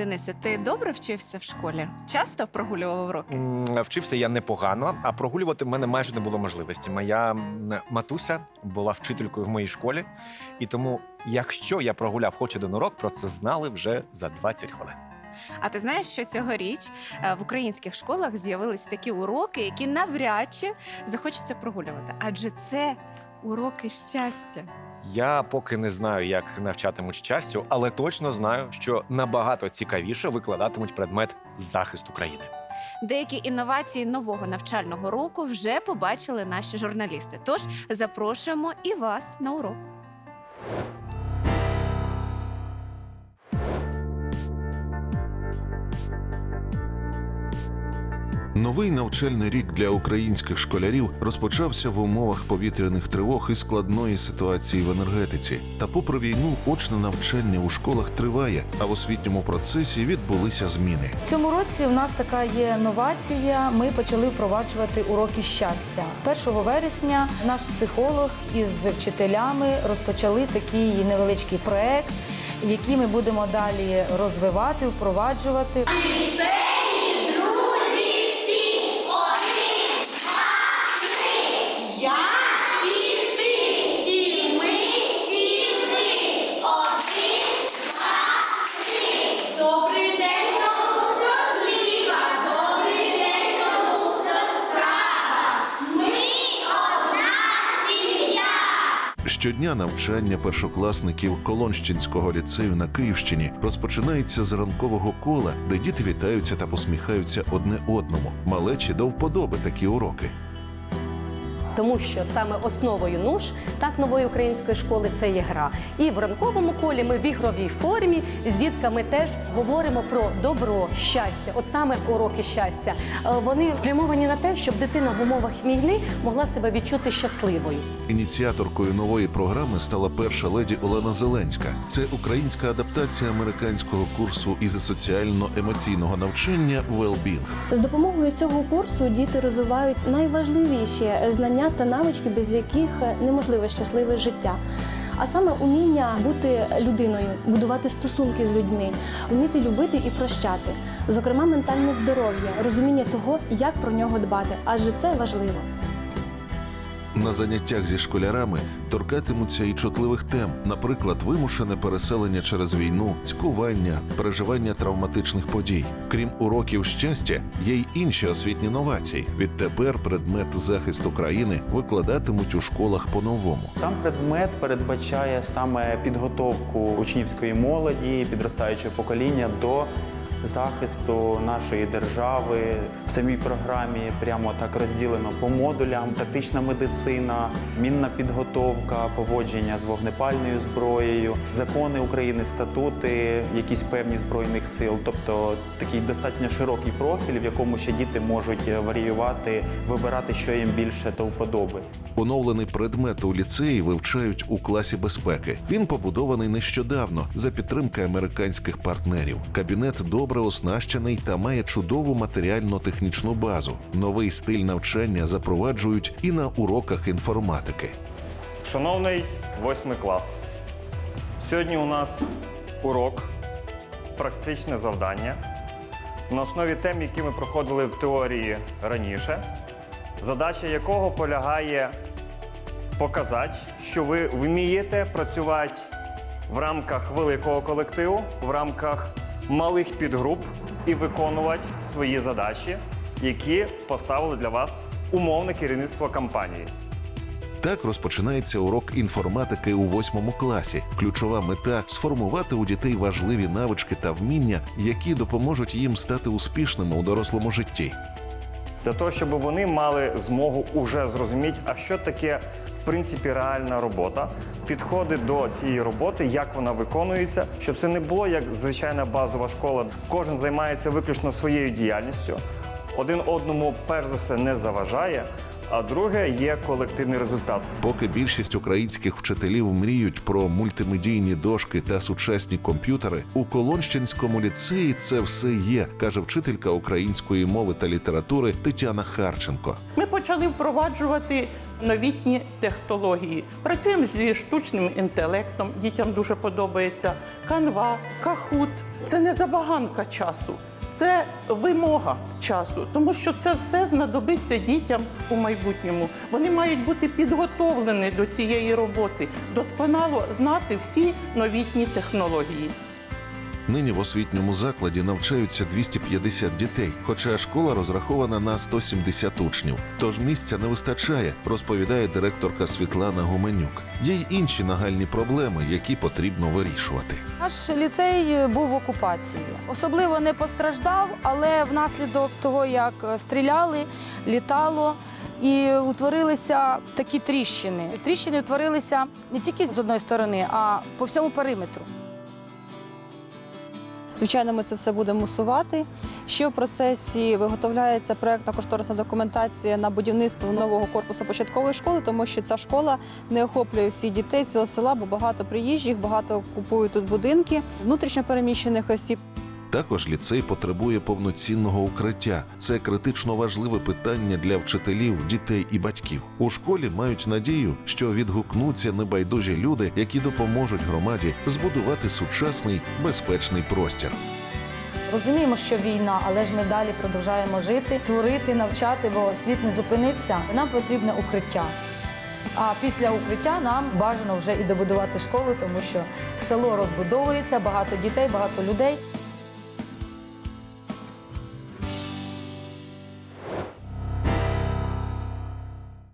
Денисе, ти добре вчився в школі? Часто прогулював уроки? М, Вчився я непогано, а прогулювати в мене майже не було можливості. Моя м, матуся була вчителькою в моїй школі, і тому, якщо я прогуляв хоч один урок, про це знали вже за 20 хвилин. А ти знаєш, що цьогоріч е, в українських школах з'явились такі уроки, які навряд чи захочеться прогулювати, адже це уроки щастя. Я поки не знаю, як навчатимуть щастю, але точно знаю, що набагато цікавіше викладатимуть предмет захист України. Деякі інновації нового навчального року вже побачили наші журналісти. Тож запрошуємо і вас на урок. Новий навчальний рік для українських школярів розпочався в умовах повітряних тривог і складної ситуації в енергетиці. Та, попри війну, очне навчання у школах триває, а в освітньому процесі відбулися зміни. В цьому році у нас така є новація. Ми почали впроваджувати уроки щастя. 1 вересня наш психолог із вчителями розпочали такий невеличкий проект, який ми будемо далі розвивати, впроваджувати. Щодня навчання першокласників Колонщинського ліцею на Київщині розпочинається з ранкового кола, де діти вітаються та посміхаються одне одному. Малечі до вподоби такі уроки. Тому що саме основою НУШ так нової української школи це є гра. І в ранковому колі ми в ігровій формі з дітками теж говоримо про добро, щастя. От саме уроки щастя. Е, Вони спрямовані на те, щоб дитина в умовах війни могла себе відчути щасливою. Ініціаторкою нової програми стала перша леді Олена Зеленська. Це українська адаптація американського курсу із соціально-емоційного навчання «Wellbeing». З допомогою цього курсу діти розвивають найважливіші знання та навички, без яких неможливе щасливе життя. А саме уміння бути людиною, будувати стосунки з людьми, вміти любити і прощати, зокрема, ментальне здоров'я, розуміння того, як про нього дбати, адже це важливо. На заняттях зі школярами торкатимуться і чутливих тем, наприклад, вимушене переселення через війну, цькування, переживання травматичних подій. Крім уроків щастя, є й інші освітні новації. Відтепер предмет захисту країни викладатимуть у школах по-новому. Сам предмет передбачає саме підготовку учнівської молоді, підростаючого покоління до захисту нашої держави. В самій програмі прямо так розділено по модулям: тактична медицина, мінна підготовка, поводження з вогнепальною зброєю, закони України, статути, якісь певні збройних сил. Тобто такий достатньо широкий профіль, в якому ще діти можуть варіювати, вибирати, що їм більше до вподоби. Оновлений предмет у ліцеї вивчають у класі безпеки. Він побудований нещодавно за підтримки американських партнерів. Кабінет добре оснащений та має чудову матеріально-технічну базу. Новий стиль навчання запроваджують і на уроках інформатики. Шановний восьмий клас, сьогодні у нас урок, практичне завдання, на основі тем, які ми проходили в теорії раніше, задача якого полягає показати, що ви вмієте працювати в рамках великого колективу, в рамках малих підгруп і виконувати свої задачі, які поставили для вас умовне керівництво компанії. Так розпочинається урок інформатики у восьмому класі. Ключова мета сформувати у дітей важливі навички та вміння, які допоможуть їм стати успішними у дорослому житті. Для того, щоб вони мали змогу уже зрозуміти, а що таке в принципі реальна робота, підходи до цієї роботи, як вона виконується, щоб це не було як звичайна базова школа. Кожен займається виключно своєю діяльністю, один одному перш за все не заважає. А друге є колективний результат. Поки більшість українських вчителів мріють про мультимедійні дошки та сучасні комп'ютери, у Колонщинському ліцеї це все є, каже вчителька української мови та літератури Тетяна Харченко. Ми почали впроваджувати новітні технології. Працюємо зі штучним інтелектом. Дітям дуже подобається. Канва, кахут. Це не забаганка часу. Це вимога часу, тому що це все знадобиться дітям у майбутньому. Вони мають бути підготовлені до цієї роботи, досконало знати всі новітні технології. Нині в освітньому закладі навчаються 250 дітей, хоча школа розрахована на 170 учнів. Тож місця не вистачає, розповідає директорка Світлана Гуменюк. Є й інші нагальні проблеми, які потрібно вирішувати. Наш ліцей був в окупації. Особливо не постраждав, але внаслідок того, як стріляли, літало. І утворилися такі тріщини. Тріщини утворилися не тільки з одної сторони, а по всьому периметру. Звичайно, ми це все будемо усувати. Ще в процесі виготовляється проєктно-кошторисна документація на будівництво нового корпусу початкової школи, тому що ця школа не охоплює всіх дітей цього села, бо багато приїжджих, багато купують тут будинки внутрішньо переміщених осіб. Також ліцей потребує повноцінного укриття. Це критично важливе питання для вчителів, дітей і батьків. У школі мають надію, що відгукнуться небайдужі люди, які допоможуть громаді збудувати сучасний безпечний простір. Розуміємо, що війна, але ж ми далі продовжуємо жити, творити, навчати, бо світ не зупинився. Нам потрібне укриття. А після укриття нам бажано вже і добудувати школу, тому що село розбудовується, багато дітей, багато людей.